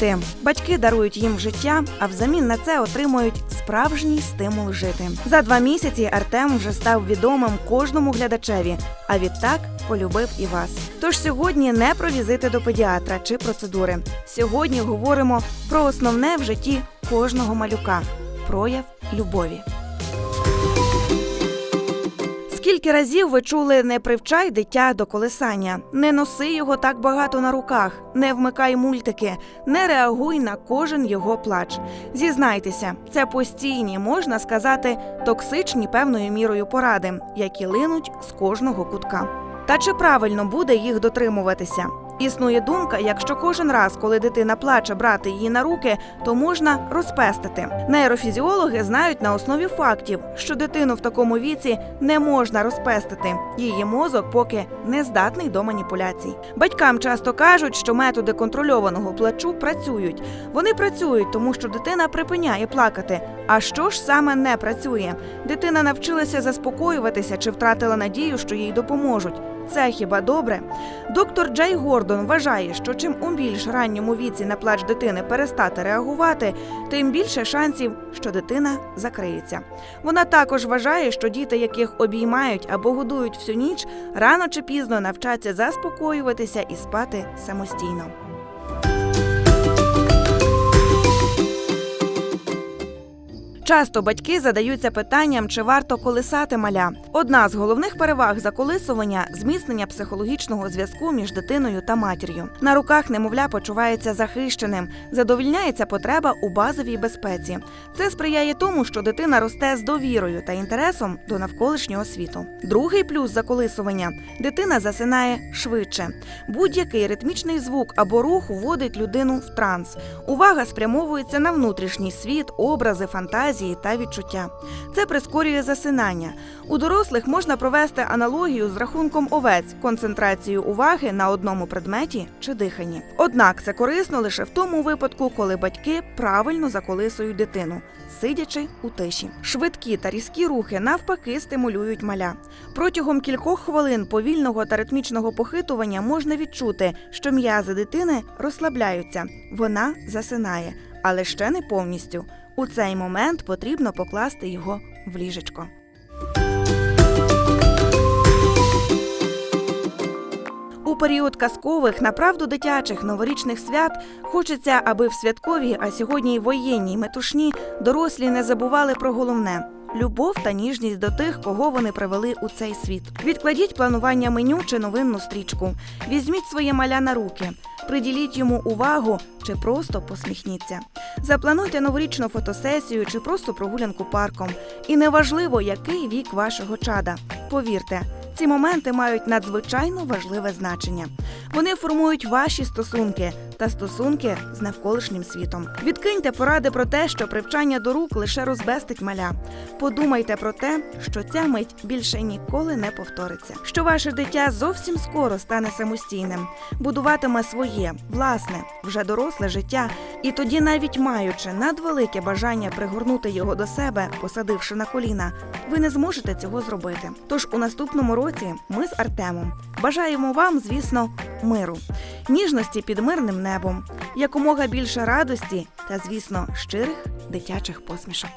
Діти, батьки дарують їм життя, а взамін на це отримують справжній стимул жити. За два місяці Артем вже став відомим кожному глядачеві, а відтак полюбив і вас. Тож сьогодні не про візити до педіатра чи процедури. Сьогодні говоримо про основне в житті кожного малюка прояв любові. Скільки разів ви чули не привчай дитя до колесання, не носи його так багато на руках, не вмикай мультики, не реагуй на кожен його плач. Зізнайтеся, це постійні, можна сказати, токсичні певною мірою поради, які линуть з кожного кутка. Та чи правильно буде їх дотримуватися? Існує думка, якщо кожен раз, коли дитина плаче, брати її на руки, то можна розпестити. Нейрофізіологи знають на основі фактів, що дитину в такому віці не можна розпестити. Її мозок поки не здатний до маніпуляцій. Батькам часто кажуть, що методи контрольованого плачу працюють. Вони працюють, тому що дитина припиняє плакати. А що ж саме не працює? Дитина навчилася заспокоюватися чи втратила надію, що їй допоможуть. Це хіба добре? Доктор Джей Гордон вважає, що чим у більш ранньому віці на плач дитини перестати реагувати, тим більше шансів, що дитина закриється. Вона також вважає, що діти, яких обіймають або годують всю ніч, рано чи пізно навчаться заспокоюватися і спати самостійно. Часто батьки задаються питанням, чи варто колисати маля. Одна з головних переваг заколисування зміцнення психологічного зв'язку між дитиною та матір'ю. На руках немовля почувається захищеним, задовільняється потреба у базовій безпеці. Це сприяє тому, що дитина росте з довірою та інтересом до навколишнього світу. Другий плюс заколисування дитина засинає швидше. Будь-який ритмічний звук або рух вводить людину в транс. Увага спрямовується на внутрішній світ, образи, фантазії та відчуття. Це прискорює засинання. У дорослих можна провести аналогію з рахунком овець, концентрацією уваги на одному предметі чи диханні. Однак це корисно лише в тому випадку, коли батьки правильно заколисують дитину, сидячи у тиші. Швидкі та різкі рухи навпаки стимулюють маля. Протягом кількох хвилин повільного та ритмічного похитування можна відчути, що м'язи дитини розслабляються, вона засинає, але ще не повністю. У цей момент потрібно покласти його в ліжечко. У період казкових, направду дитячих новорічних свят хочеться, аби в святковій, а сьогодні й воєнній метушні дорослі не забували про головне. Любов та ніжність до тих, кого вони привели у цей світ. Відкладіть планування меню чи новинну стрічку. Візьміть своє маля на руки, приділіть йому увагу чи просто посміхніться. Заплануйте новорічну фотосесію чи просто прогулянку парком. І неважливо, який вік вашого чада. Повірте, ці моменти мають надзвичайно важливе значення. Вони формують ваші стосунки та стосунки з навколишнім світом. Відкиньте поради про те, що привчання до рук лише розбестить маля. Подумайте про те, що ця мить більше ніколи не повториться. Що ваше дитя зовсім скоро стане самостійним, будуватиме своє, власне, вже доросле життя, і тоді, навіть маючи надвелике бажання пригорнути його до себе, посадивши на коліна, ви не зможете цього зробити. Тож у наступному році ми з Артемом бажаємо вам, звісно, миру, ніжності під мирним небом, якомога більше радості та, звісно, щирих дитячих посмішок.